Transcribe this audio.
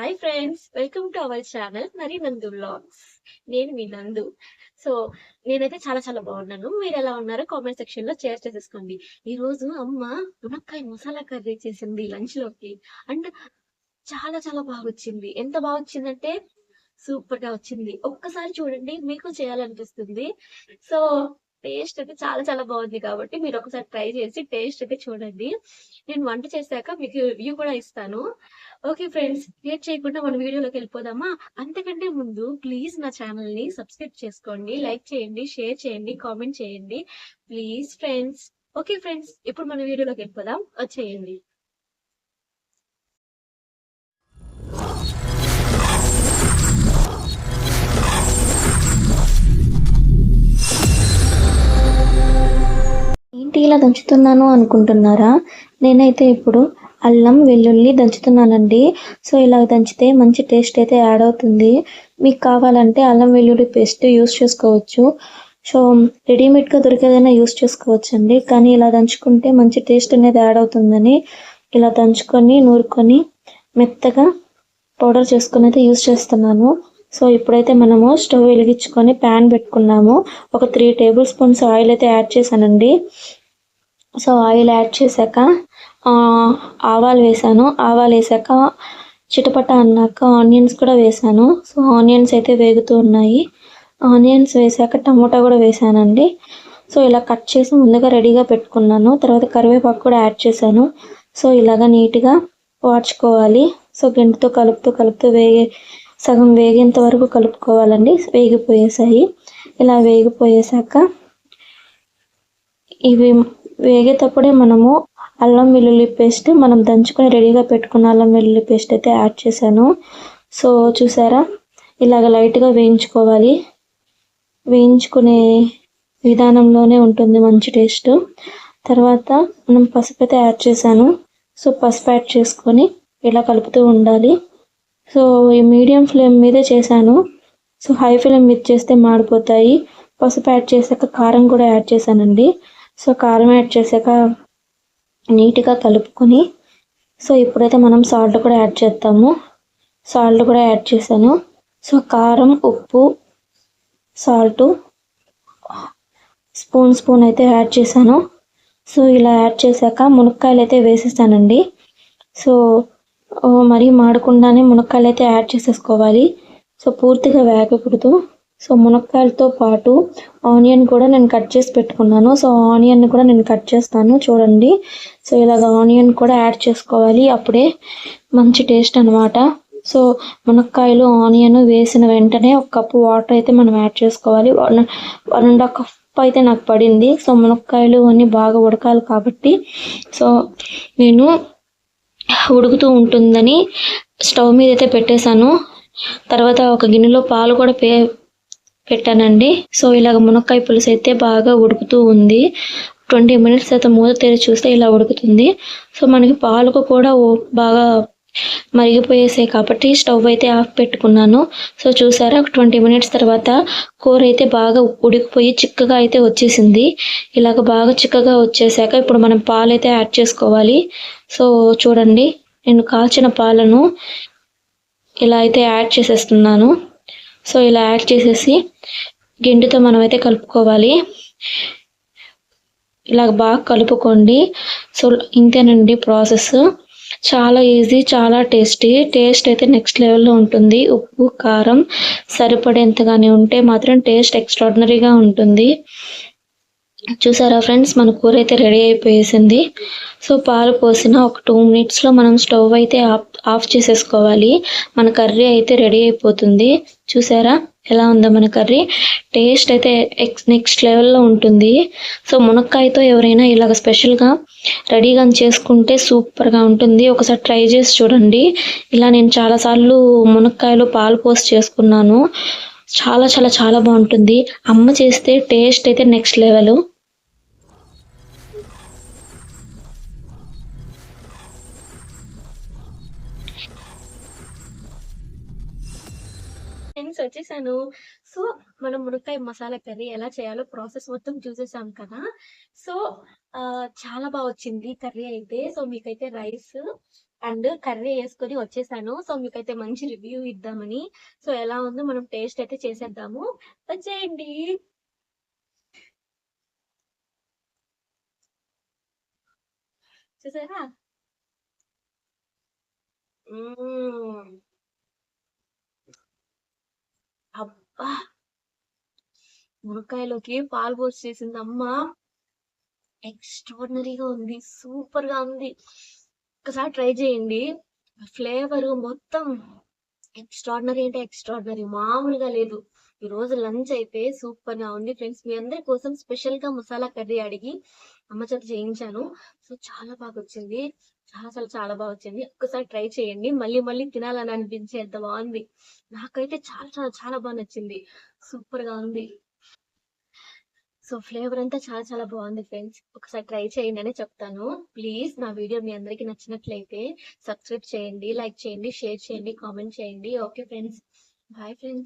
Hi friends welcome to our channel మరి Nandu blogs నేను మీ నందు. సో నేనైతే చాలా చాలా బాగున్నాను. మీరు ఎలా ఉన్నారో కామెంట్ సెక్షన్లో షేర్ చేసేసుకోండి. ఈ రోజు అమ్మ మునక్కాయ మసాలా కర్రీ చేసింది లంచ్లోకి. అండ్ చాలా చాలా బాగా వచ్చింది. ఎంత బాగా వచ్చిందంటే సూపర్గా వచ్చింది. ఒక్కసారి చూడండి మీకు చేయాలనిపిస్తుంది. సో టేస్ట్ అయితే చాలా చాలా బాగుంది కాబట్టి మీరు ఒకసారి ట్రై చేసి టేస్ట్ అయితే చూడండి. నేను వంట చేశాక మీకు రివ్యూ కూడా ఇస్తాను. ఓకే ఫ్రెండ్స్ లేట్ చేయకుండా మన వీడియోలోకి వెళ్ళిపోదామా? అంతకంటే ముందు ప్లీజ్ నా ఛానల్ని సబ్స్క్రైబ్ చేసుకోండి లైక్ చేయండి షేర్ చేయండి కామెంట్ చేయండి. Please friends. ఓకే ఫ్రెండ్స్ ఇప్పుడు మన వీడియోలోకి వెళ్ళిపోదాం. వచ్చేయండి. ఏంటి ఇలా దంచుతున్నాను అనుకుంటున్నారా? నేనైతే ఇప్పుడు అల్లం వెల్లుల్లి దంచుతున్నానండి. సో ఇలా దంచితే మంచి టేస్ట్ అయితే యాడ్ అవుతుంది. మీకు కావాలంటే అల్లం వెల్లుల్లి పేస్ట్ యూస్ చేసుకోవచ్చు. సో రెడీమేడ్గా దొరికేదైనా యూస్ చేసుకోవచ్చు అండి కానీ ఇలా దంచుకుంటే మంచి టేస్ట్ అనేది యాడ్ అవుతుందని ఇలా దంచుకొని నూరుకొని మెత్తగా పౌడర్ చేసుకొని అయితే యూస్ చేస్తున్నాను. సో ఇప్పుడైతే మనము స్టవ్ వెలిగించుకొని ప్యాన్ పెట్టుకున్నాము. ఒక త్రీ టేబుల్ స్పూన్స్ ఆయిల్ అయితే యాడ్ చేశానండి. సో ఆయిల్ యాడ్ చేశాక ఆవాలు వేసాను. ఆవాలు వేసాక చిటపట అన్నాక ఆనియన్స్ కూడా వేసాను. సో ఆనియన్స్ అయితే వేగుతూ ఉన్నాయి. ఆనియన్స్ వేసాక టమోటా కూడా వేసానండి. సో ఇలా కట్ చేసి ముందుగా రెడీగా పెట్టుకున్నాను. తర్వాత కరివేపాకు కూడా యాడ్ చేశాను. సో ఇలాగా నీట్గా వాడ్చుకోవాలి. సో గంటతో కలుపుతూ కలుపుతూ వేగే సగం వేగేంత వరకు కలుపుకోవాలండి. వేగిపోయేసాయి. ఇలా వేగిపోయేసాక ఇవి వేగేటప్పుడే మనము అల్లం వెల్లుల్లి పేస్ట్ మనం దంచుకొని రెడీగా పెట్టుకున్న అల్లం వెల్లుల్లి పేస్ట్ అయితే యాడ్ చేశాను. సో చూసారా? ఇలాగ లైట్గా వేయించుకోవాలి. వేయించుకునే విధానంలోనే ఉంటుంది మంచి టేస్ట్. తర్వాత మనం పసుపు అయితే యాడ్ చేశాను. సో పసుపు యాడ్ చేసుకొని ఇలా కలుపుతూ ఉండాలి. సో ఈ మీడియం ఫ్లేమ్ మీదే చేశాను. సో హై ఫ్లేమ్ మీద చేస్తే మాడిపోతాయి. పసుపు యాడ్ చేశాక కారం కూడా యాడ్ చేశానండి. సో కారం యాడ్ చేశాక నీట్గా కలుపుకొని సో ఇప్పుడైతే మనం సాల్ట్ కూడా యాడ్ చేస్తాము. సాల్ట్ కూడా యాడ్ చేశాను. సో కారం ఉప్పు సాల్ట్ స్పూన్ స్పూన్ అయితే యాడ్ చేశాను. సో ఇలా యాడ్ చేశాక మునక్కాయలు అయితే వేసేసానండి సో మరి మరీ మాడకుండానే మునక్కాయలు అయితే యాడ్ చేసేసుకోవాలి. సో పూర్తిగా వేగకూడదు. సో మునక్కాయలతో పాటు ఆనియన్ కూడా నేను కట్ చేసి పెట్టుకున్నాను. సో ఆనియన్ కూడా నేను కట్ చేస్తాను చూడండి. సో ఇలాగ ఆనియన్ కూడా యాడ్ చేసుకోవాలి. అప్పుడే మంచి టేస్ట్ అనమాట సో మునక్కాయలు ఆనియన్ వేసిన వెంటనే ఒక కప్పు వాటర్ అయితే మనం యాడ్ చేసుకోవాలి. One one and half cup అయితే నాకు పడింది. సో మునక్కాయలు అన్నీ బాగా ఉడకాలి కాబట్టి సో నేను ఉడుకుతూ ఉంటుందని స్టవ్ మీద అయితే పెట్టేశాను. తర్వాత ఒక గిన్నెలో పాలు కూడా పే పెట్టానండి. సో ఇలాగ మునక్కాయ పులుసు అయితే బాగా ఉడుకుతూ ఉంది. ట్వంటీ మినిట్స్ అయితే మూత తెరిచి చూస్తే ఇలా ఉడుకుతుంది. సో మనకి పాలకు కూడా బాగా మరిగిపోయేసాయి కాబట్టి స్టవ్ అయితే ఆఫ్ పెట్టుకున్నాను. సో చూసారా? ట్వంటీ మినిట్స్ తర్వాత కూర అయితే బాగా ఉడికిపోయి చిక్కగా అయితే వచ్చేసింది. ఇలాగ బాగా చిక్కగా వచ్చేసాక ఇప్పుడు మనం పాలు అయితే యాడ్ చేసుకోవాలి. సో చూడండి. నేను కాల్చిన పాలను ఇలా అయితే యాడ్ చేసేస్తున్నాను. సో ఇలా యాడ్ చేసేసి గిండితో మనం అయితే కలుపుకోవాలి. ఇలా బాగా కలుపుకోండి. సో ఇంతేనండి ప్రాసెస్. చాలా ఈజీ చాలా టేస్టీ. టేస్ట్ అయితే నెక్స్ట్ లెవెల్లో ఉంటుంది. ఉప్పు కారం సరిపడేంతగానే ఉంటే మాత్రం టేస్ట్ ఎక్స్ట్రాడినరీగా ఉంటుంది. చూసారా ఫ్రెండ్స్? మన కూర అయితే రెడీ అయిపోయేసింది. సో పాలు పోసిన ఒక టూ మినిట్స్లో మనం స్టవ్ అయితే ఆఫ్ ఆఫ్ చేసేసుకోవాలి. మన కర్రీ అయితే రెడీ అయిపోతుంది. చూసారా? ఎలా ఉందో మన కర్రీ. టేస్ట్ అయితే ఎక్స్ నెక్స్ట్ లెవెల్లో ఉంటుంది. సో మునక్కాయతో ఎవరైనా ఇలాగ స్పెషల్గా రెడీగా చేసుకుంటే సూపర్గా ఉంటుంది. ఒకసారి ట్రై చేసి చూడండి. ఇలా నేను చాలాసార్లు మునక్కాయలు పాలు పోసి చేసుకున్నాను. చాలా చాలా చాలా బాగుంటుంది. అమ్మ చేస్తే టేస్ట్ అయితే నెక్స్ట్ లెవెల్. ఫ్రెండ్స్ వచ్చేసాను. సో మనం మునక్కాయ మసాలా కర్రీ ఎలా చేయాలో ప్రాసెస్ మొత్తం చూసేసాం కదా. సో చాలా బాగా వచ్చింది కర్రీ అయితే. సో మీకైతే రైస్ అండ్ కర్రీ వేసుకొని వచ్చేసాను. సో మీకైతే మంచి రివ్యూ ఇద్దామని. సో ఎలా ఉందో మనం టేస్ట్ అయితే చేసేద్దాము. వచ్చేయండి. చూసారా? అబ్బా! మునక్కాయలోకి పాలు పోసి చేసింది అమ్మ. ఎక్స్ట్రాడినరీగా ఉంది. సూపర్గా ఉంది. ఒకసారి ట్రై చేయండి. ఫ్లేవర్ మొత్తం ఎక్స్ట్రాడినరీ అంటే ఎక్స్ట్రాడినరీ మామూలుగా లేదు. ఈ రోజు లంచ్ అయితే సూపర్గా ఉంది. ఫ్రెండ్స్ మీ అందరి కోసం స్పెషల్గా మసాలా కర్రీ అడిగి అమ్మ చేత చేయించాను. సో చాలా బాగా వచ్చింది. చాలా చాలా చాలా బాగా వచ్చింది. ఒక్కసారి ట్రై చేయండి. మళ్ళీ మళ్ళీ తినాలని అనిపించేంత బాగుంది. నాకైతే చాలా చాలా చాలా బాగా నచ్చింది. సూపర్గా ఉంది. సో ఫ్లేవర్ అంతా చాలా చాలా బాగుంది ఫ్రెండ్స్. ఒకసారి ట్రై చేయండి అని చెప్తాను. ప్లీజ్ నా వీడియో మీ అందరికి నచ్చినట్లయితే సబ్స్క్రైబ్ చేయండి లైక్ చేయండి షేర్ చేయండి కామెంట్ చేయండి. Okay friends. Bye friends.